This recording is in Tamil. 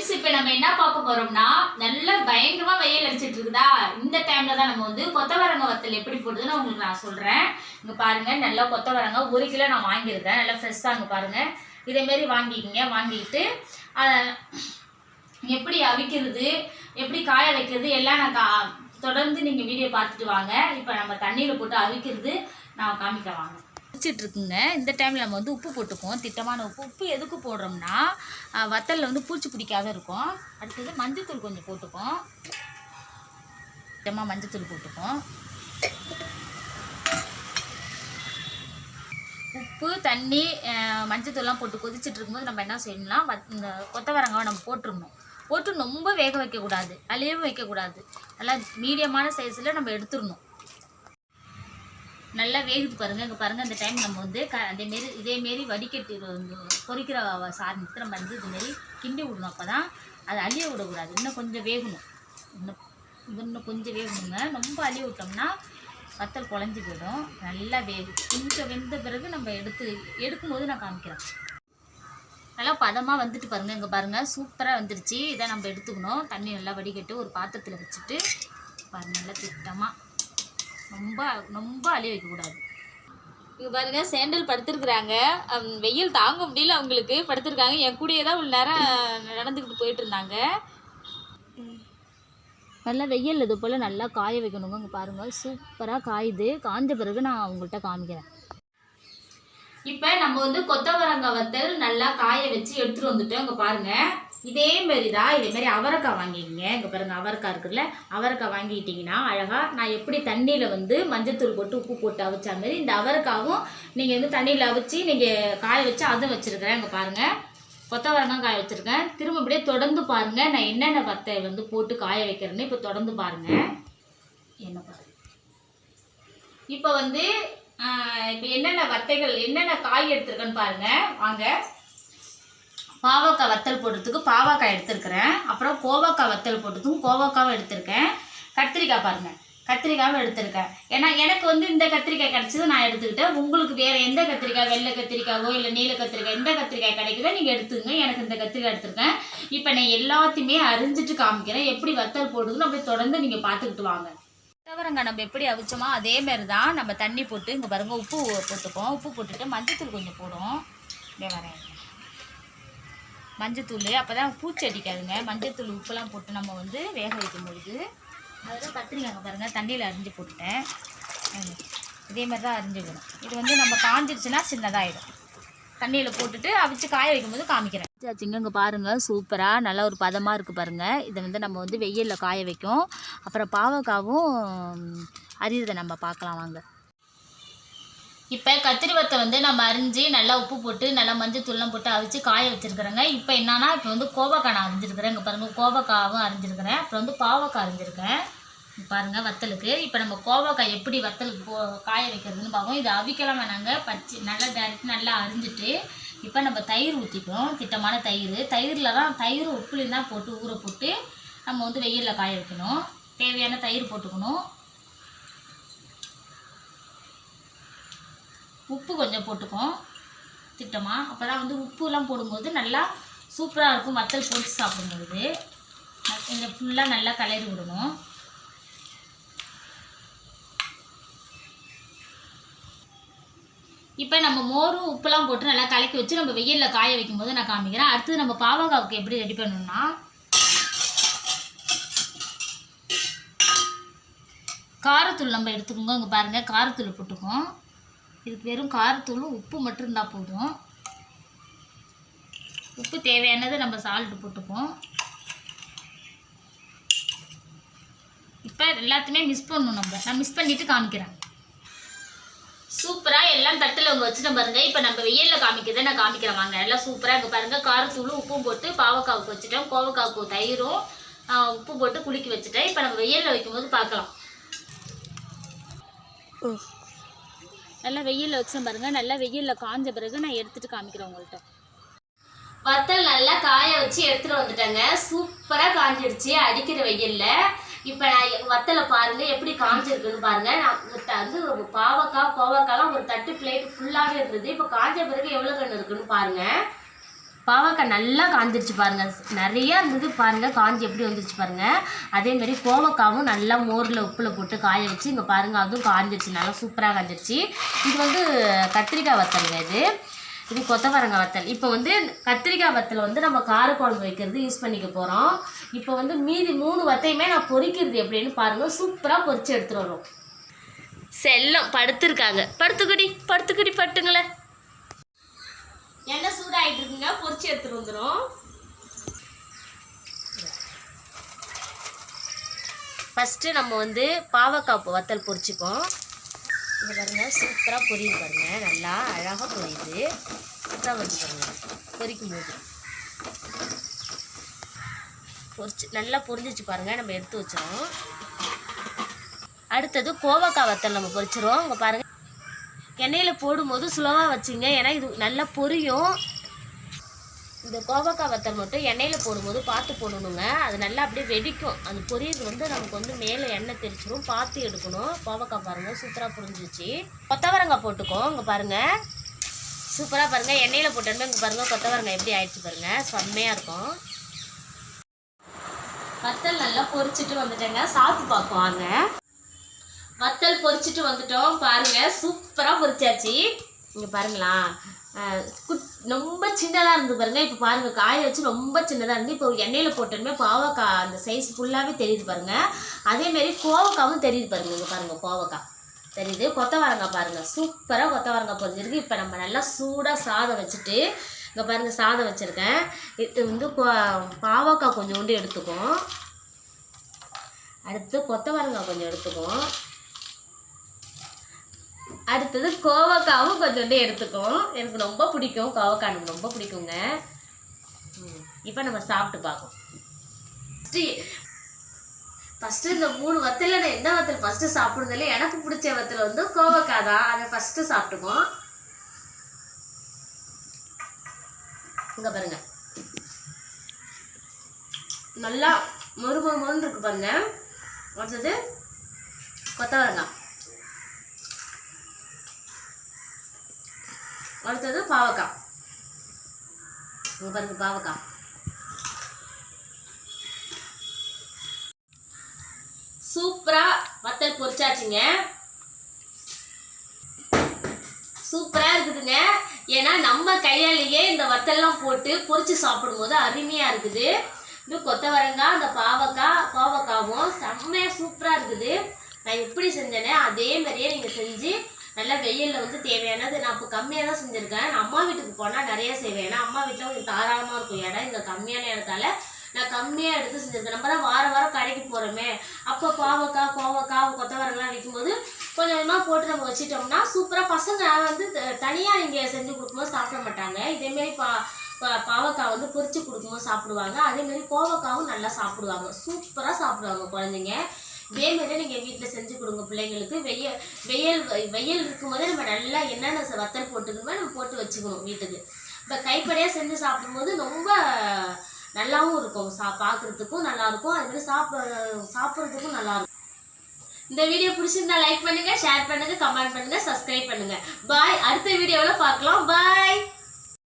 ஃப்ரெண்ட்ஸ் இப்போ நம்ம என்ன பார்க்க போறோம்னா நல்ல பயங்கரமா வெயில் அடிச்சிட்டு இருக்குதா? இந்த டைம்ல தான் நம்ம வந்து கொத்தவரங்க வத்தல் எப்படி போடுறதுன்னு உங்களுக்கு நான் சொல்றேன். இங்க பாருங்க நல்லா கொத்தவரங்க ஒரு கிலோ நான் வாங்கியிருக்கேன். நல்லா ஃப்ரெஷ்ஷாக இங்க பாருங்க. இதேமாரி வாங்கிக்கிங்க வாங்கிட்டு அதை எப்படி அவிக்கிறது எப்படி காய வைக்கிறது எல்லாம் நான் தொடர்ந்து நீங்கள் வீடியோ பார்த்துட்டு வாங்க. இப்போ நம்ம தண்ணியில் போட்டு அவிக்கிறது நான் காமிக்க வாங்க. வச்சுட்டு இருக்குங்க இந்த டைமில் நம்ம வந்து உப்பு போட்டுக்குவோம். திட்டமான உப்பு. உப்பு எதுக்கு போடுறோம்னா வத்தலில் வந்து பூச்சி பிடிக்காத இருக்கும். அடுத்தது மஞ்சத்தூள் கொஞ்சம் போட்டுப்போம் திட்டமாக மஞ்சத்தூள் போட்டுப்போம் உப்பு தண்ணி மஞ்சத்தூள்லாம் போட்டு கொதிச்சிட்டு இருக்கும்போது நம்ம என்ன செய்யணும்னா வத்- இந்த கொத்தவரங்காவை நம்ம போட்டுருணும் போட்டு ரொம்ப வேக வைக்கக்கூடாது. அழியவும் வைக்கக்கூடாது. நல்லா மீடியமான சைஸில் நம்ம எடுத்துடணும். நல்லா வேகுது பாருங்க. இங்கே பாருங்கள் இந்த டைம் நம்ம வந்து க அதேமாரி இதேமாரி வடிகட்டி பொறிக்கிற பொரிக்கிற வ- சாதனத்தை நம்ம வந்து இதுமாரி கிண்டி விடணும். அப்போ தான் அதை அழிய விடக்கூடாது. இன்னும் கொஞ்சம் வேகணும். இன்னும் இன்னும் கொஞ்சம் வேகணுங்க. ரொம்ப அழிய விட்டோம்னா வத்தல் குழஞ்சி போயிடும். நல்லா வேகு. கொஞ்சம் வெந்த பிறகு நம்ம எடுத்து எடுக்கும்போது நான் காமிக்கிறேன். நல்லா பதமாக வந்துட்டு பாருங்கள் இங்கே பாருங்கள் சூப்பராக வந்துடுச்சு இதை நம்ம எடுத்துக்கணும். தண்ணி நல்லா வடிகட்டு ஒரு பாத்திரத்தில் வச்சுட்டு பாருங்கள் நல்லா திட்டமாக ரொம்ப ரொம்ப அழிய வைக்கக்கூடாது. இங்கே பாருங்க சேண்டல் படுத்திருக்கிறாங்க. வெயில் தாங்க முடியல அவங்களுக்கு. படுத்திருக்காங்க. என் கூடயே தான் இவ்வளோ நேரம் நடந்துக்கிட்டு போயிட்டு இருந்தாங்க. நல்லா வெயில் இது போல் நல்லா காய வைக்கணுங்க. இங்கே பாருங்கள் சூப்பராக காயுது. காஞ்ச பிறகு நான் உங்கள்கிட்ட காமிக்கிறேன். இப்போ நம்ம வந்து கொத்தவரங்காய் வத்தல் நல்லா காய வச்சு எடுத்துட்டு வந்துட்டோம். இங்கே பாருங்க. இதே மாரி தான் இதேமாரி அவரைக்காய் வாங்கிக்கங்க இங்கே பாருங்கள் அவரைக்காய் இருக்குல்ல அவரைக்காய் வாங்கிக்கிட்டிங்கன்னா அழகாக நான் எப்படி தண்ணியில் வந்து மஞ்சத்தூள் போட்டு உப்பு போட்டு அவிச்ச மாரி இந்த அவரைக்காவும் நீங்கள் வந்து தண்ணியில் அவிச்சு நீங்கள் காய வச்சு அதுவும் வச்சுருக்கிறேன். இங்கே பாருங்கள் கொத்தவரங்காய் காய வச்சுருக்கேன். திரும்ப அப்படியே தொடர்ந்து பாருங்கள் நான் என்னென்ன பத்தை வந்து போட்டு காய வைக்கிறேன்னு இப்போ தொடர்ந்து பாருங்கள் என்ன பாருங்க இப்போ வந்து இப்போ என்னென்ன வத்தைகள் என்னென்ன காய் எடுத்துருக்கேன்னு பாருங்கள் வாங்க. பாவக்காய் வத்தல் போடுறதுக்கு பாவக்காய் எடுத்துருக்கிறேன். அப்புறம் கோவக்காய் வத்தல் போடுறதுக்கும் கோவக்காவும் எடுத்திருக்கேன். கத்திரிக்காய் பாருங்கள் கத்திரிக்காவும் எடுத்திருக்கேன். ஏன்னா எனக்கு வந்து இந்த கத்திரிக்காய் கிடச்சது நான் எடுத்துக்கிட்டேன். உங்களுக்கு வேறு எந்த கத்திரிக்காய் வெள்ளை கத்திரிக்காவோ இல்லை நீல கத்திரிக்காய் எந்த கத்திரிக்காய் கிடைக்குதோ நீங்கள் எடுத்துங்க எனக்கு இந்த கத்திரிக்காய் எடுத்திருக்கேன். இப்போ நான் எல்லாத்தையுமே அறிஞ்சிட்டு காமிக்கிறேன். எப்படி வத்தல் போடுதுன்னு அப்படியே தொடர்ந்து நீங்கள் பார்த்துக்கிட்டு வாங்க. துவரங்காய் நம்ம எப்படி அவிச்சோமோ அதே மாதிரி தான் நம்ம தண்ணி போட்டு இங்கே பாருங்கள் உப்பு போட்டுப்போம். உப்பு போட்டுட்டு மஞ்சத்தூள் கொஞ்சம் போடும் அப்படியே வரேன் மஞ்சத்தூள் அப்போ தான் பூச்சி அடிக்காதுங்க. மஞ்சத்தூள் உப்புலாம் போட்டு நம்ம வந்து வேக வைக்கும் பொழுது அதெல்லாம் கத்திரிக்காங்க பாருங்கள் தண்ணியில் அரிஞ்சு போட்டுட்டேன். இதே மாதிரி தான் அரிஞ்சுக்கணும் இது வந்து நம்ம காஞ்சிருச்சுன்னா சின்னதாகிடும் தண்ணியில் போட்டுட்டு அவிச்சு காய வைக்கும்போது காமிக்கிறேன். ஆச்சுங்க இங்கே பாருங்கள் சூப்பராக நல்லா ஒரு பதமாக இருக்குது பாருங்கள் இதை வந்து நம்ம வந்து வெயிலில் காய வைக்கும். அப்புறம் பாவக்காவும் அரியுறதை நம்ம பார்க்கலாம் வாங்க. இப்போ கத்திரிவத்தை வந்து நம்ம அரிஞ்சு நல்லா உப்பு போட்டு நல்லா மஞ்சள் தூள்லாம் போட்டு அவிச்சு காய வச்சுருக்குறேங்க. இப்போ என்னன்னா இப்போ வந்து கோவக்காய் நான் அரிஞ்சிருக்கிறேன். இங்கே பாருங்கள் கோவக்காவும் அரிஞ்சிருக்கிறேன். அப்புறம் வந்து பாவக்காய் அரிஞ்சிருக்கேன். பாருங்கள் வத்தலுக்கு. இப்போ நம்ம கோவக்காய் எப்படி வத்தலுக்கு போ காய வைக்கிறதுன்னு பார்ப்போம் இது அவிக்கலாம் வேணாங்க. பச்சை நல்லா டேரக்ட் நல்லா அரிஞ்சிட்டு இப்போ நம்ம தயிர் ஊற்றிப்போம் திட்டமான தயிர். தயிரில் தான் தயிர் உப்புலையும் தான் போட்டு ஊற போட்டு நம்ம வந்து வெயிலில் காய வைக்கணும். தேவையான தயிர் போட்டுக்கணும். உப்பு கொஞ்சம் போட்டுக்கும் திட்டமாக அப்போ தான் வந்து உப்புலாம் போடும்போது நல்லா சூப்பராக இருக்கும். வத்தல் போட்டு சாப்பிடும்போது. இதை ஃபுல்லாக நல்லா கலரி விடணும். இப்போ நம்ம மோரும் உப்புலாம் போட்டு நல்லா கலக்கி வச்சு நம்ம வெயிலில் காய வைக்கும்போது நான் காமிக்கிறேன். அடுத்தது நம்ம பாவக்காவுக்கு எப்படி ரெடி பண்ணணும்னா காரத்தூள் நம்ம எடுத்துக்கோங்க. இங்கே பாருங்கள் காரத்தூள் போட்டுக்கோம். இதுக்கு வெறும் காரத்தூளும் உப்பு மட்டும் இருந்தால் போதும். உப்பு தேவையானதை நம்ம சால்ட் போட்டுப்போம். இப்போ எல்லாத்தையுமே மிஸ் பண்ணணும் நம்ம. நான் மிஸ் பண்ணிவிட்டு காமிக்கிறேன். சூப்பராக எல்லாம் தட்டில் அவங்க வச்சுட்டு பாருங்க. இப்போ நம்ம வெயிலில் காமிக்கிறதை நான் காமிக்கிறேன். வாங்க எல்லாம் சூப்பராக இங்கே பாருங்கள் காரத்தூளும் உப்பும் போட்டு பாவக்காவுக்கு வச்சுட்டேன் கோவக்காவுக்கு தயிரும் உப்பு போட்டு குலுக்கி வச்சுட்டேன். இப்போ நம்ம வெயிலில் வைக்கும்போது பார்க்கலாம். நல்லா வெயிலில் வச்சேன் பாருங்கள் நல்லா வெயிலில் காஞ்ச பிறகு நான் எடுத்துகிட்டு காமிக்கிறேன் உங்கள்கிட்ட வத்தல் நல்லா காய வச்சு எடுத்துகிட்டு வந்துட்டேங்க. சூப்பராக காஞ்சிடுச்சு அடிக்கிற வெயில்ல. இப்போ நான் வத்தலை பாருங்கள் எப்படி காஞ்சிருக்குன்னு பாருங்கள் நான் த- வந்து ஒரு பாவக்காய் கோவக்காய்லாம் ஒரு தட்டு பிளேட் ஃபுல்லாகவே இருந்தது. இப்போ காஞ்ச பிறகு எவ்வளோ கண்ணு இருக்குன்னு பாருங்கள் பாவக்காய் நல்லா காஞ்சிருச்சு பாருங்க. நிறையா இருந்தது பாருங்க காஞ்சி எப்படி வந்துருச்சு பாருங்க. அதேமாரி கோவக்காவும் நல்லா மோரில் உப்பில் போட்டு காய வச்சு இங்கே பாருங்க அதுவும் காஞ்சிருச்சு. நல்லா சூப்பராக காஞ்சிருச்சு. இது வந்து கத்திரிக்காய் வத்தலுங்க இது. இது கொத்தவரங்காய் வத்தல். இப்போ வந்து கத்திரிக்காய் வத்தல் வந்து நம்ம காரக்குழம்பு வைக்கிறது யூஸ் பண்ணிக்க போகிறோம் இப்போ வந்து மீதி மூணு வத்தையுமே நான் பொறிக்கிறது எப்படின்னு பாருங்க. சூப்பராக பொறிச்சு எடுத்துகிட்டு வரோம் செல்லம் படுத்துருக்காங்க. படுத்துக்குடி படுத்துக்குடி பட்டுங்களேன் எண்ணெய் சூடாயிட்டு இருக்குங்க எடுத்துட்டு வந்துடும் ஃபஸ்ட்டு நம்ம வந்து பாவக்காய் வத்தல் பொரிச்சுப்போம். இது பாருங்க சூப்பராக பொரியுது பாருங்க. நல்லா அழகாக பொரியுது. சூப்பராக வந்து பாருங்க. பொரிக்கும் போது பொரிச்சு நல்லா பொரிஞ்சிச்சு பாருங்க. நம்ம எடுத்து வச்சிடோம் அடுத்தது கோவக்காய் வத்தல் நம்ம பொரிச்சிரும் இங்கே பாருங்க. எண்ணெயில் போடும்போது ஸ்லோவாக வச்சுங்க. ஏன்னா இது நல்லா பொரியும். இந்த கோவக்காய் வத்தல் மட்டும் எண்ணெயில் போடும்போது பார்த்து போடணுங்க. அது நல்லா அப்படியே வெடிக்கும். அது பொரியல் வந்து நமக்கு வந்து மேலே எண்ணெய் தெரிச்சிடும் பார்த்து எடுக்கணும். கோவக்காய் பாருங்கள் சூப்பராக புரிஞ்சிச்சு கொத்தவரங்காய் போட்டுக்கோ இங்கே பாருங்கள் சூப்பராக பாருங்கள் எண்ணெயில் போட்டோமே இங்கே பாருங்கள் கொத்தவரங்காய் எப்படி ஆயிடுச்சு பாருங்கள் செம்மையாக இருக்கும். வத்தல் நல்லா பொரிச்சிட்டு வந்துட்டேங்க. சாப்பிட்டு பார்ப்போம் வாங்க. வத்தல் பொரிச்சிட்டு வந்துட்டோம் பாருங்கள் சூப்பராக பொரிச்சாச்சு. இங்கே பாருங்களா. குட் ரொம்ப சின்னதாக இருந்து பாருங்கள் இப்போ பாருங்கள் காய வச்சு ரொம்ப சின்னதாக இருந்து இப்போ எண்ணெயில் போட்டோமே பாவக்காய் அந்த சைஸ் ஃபுல்லாகவே தெரியுது பாருங்கள் அதேமாரி கோவக்காவும் தெரியுது பாருங்கள் இங்கே பாருங்கள் கோவக்காய் தெரியுது? கொத்தவரங்காய் பாருங்கள் சூப்பராக கொத்தவரங்காய் பொறிஞ்சிருக்கு இப்போ நம்ம நல்லா சூடாக சாதம் வச்சுட்டு இங்கே பாருங்கள் சாதம் வச்சுருக்கேன். இது வந்து கோ- பாவக்காய் கொஞ்சோண்டு எடுத்துக்கும் அடுத்து கொத்தவரங்காய் கொஞ்சம் எடுத்துக்கும் அடுத்தது கோவக்காவும் கொஞ்சோண்டு எடுத்துக்கும். எனக்கு ரொம்ப பிடிக்கும். கோவக்காய் எனக்கு ரொம்ப பிடிக்குங்க. இப்போ நம்ம சாப்பிட்டு பார்ப்போம். ஃபஸ்ட்டு ஃபஸ்ட்டு இந்த மூணு வத்தலில் நான் எந்த வத்தல் ஃபஸ்ட்டு சாப்பிடுறதுல எனக்கு பிடிச்ச வத்தல் வந்து கோவக்காய் தான். அதை ஃபஸ்ட்டு சாப்பிட்டுக்குவோம். இங்கே பாருங்க. நல்லா மொறு மொறு மொறுன்னு இருக்கு பாருங்க. அடுத்தது கொத்தவரங்காய். அடுத்தது பாவக்காய். பாருங்க பாவக்காய். சூப்பரா வத்தல் பொரிச்சாச்சுங்க. சூப்பரா இருக்குதுங்க. ஏன்னா நம்ம கையாலேயே இந்த வத்தல்லாம் போட்டு பொரிச்சு சாப்பிடும்போது அருமையா இருக்குது. இது கொத்தவரங்காய் அந்த பாவக்காய் பாவக்காவும் செம்மையா சூப்பரா இருக்குது. நான் எப்படி செஞ்சேனே அதே மாதிரியே நீங்க செஞ்சு நல்லா வெயிலில் வந்து தேவையானது நான் இப்போ கம்மியாக தான் செஞ்சுருக்கேன். நான் அம்மா வீட்டுக்கு போனால் நிறைய செய்வேன். ஏன்னா அம்மா வீட்டில் கொஞ்சம் தாராளமாக இருக்கும். இடம் இங்கே கம்மியான இடத்தால நான் கம்மியாக எடுத்து செஞ்சுருக்கேன். நம்ம தான் வாரம் வாரம் கடைக்கு போகிறோமே அப்போ பாவக்காய் கோவக்காய் கொத்தவரங்கெல்லாம் விற்கும்போது கொஞ்சம் கொஞ்சமாக போட்டு நம்ம வச்சுட்டோம்னா சூப்பராக பசங்க வந்து தனியாக நீங்கள் செஞ்சு கொடுக்கும்போது சாப்பிட மாட்டாங்க. இதேமாரி பா பா- பாவக்காய் வந்து பொரிச்சு கொடுக்கும்போது சாப்பிடுவாங்க. அதேமாரி கோவக்காவும் நல்லா சாப்பிடுவாங்க. சூப்பராக சாப்பிடுவாங்க குழந்தைங்க. இதேமாரி நீங்கள் வீட்டில் செஞ்சு கொடுங்க பிள்ளைங்களுக்கு. வெயில் வெயில் வெயில் இருக்கும்போதே நம்ம நல்லா என்னென்ன வத்தல் போட்டுக்கணுமோ நம்ம போட்டு வச்சுக்கணும் வீட்டுக்கு. இப்போ கைப்படையாக செஞ்சு சாப்பிடும்போது ரொம்ப நல்லாவும் இருக்கும். சா பார்க்குறதுக்கும் நல்லாயிருக்கும். அதுமாதிரி சாப்பிட சாப்பிட்றதுக்கும் நல்லாயிருக்கும். இந்த வீடியோ பிடிச்சிருந்தா லைக் பண்ணுங்கள் ஷேர் பண்ணுங்கள் கமெண்ட் பண்ணுங்க சப்ஸ்கிரைப் பண்ணுங்கள் பாய் அடுத்த வீடியோவில் பார்க்கலாம். பாய்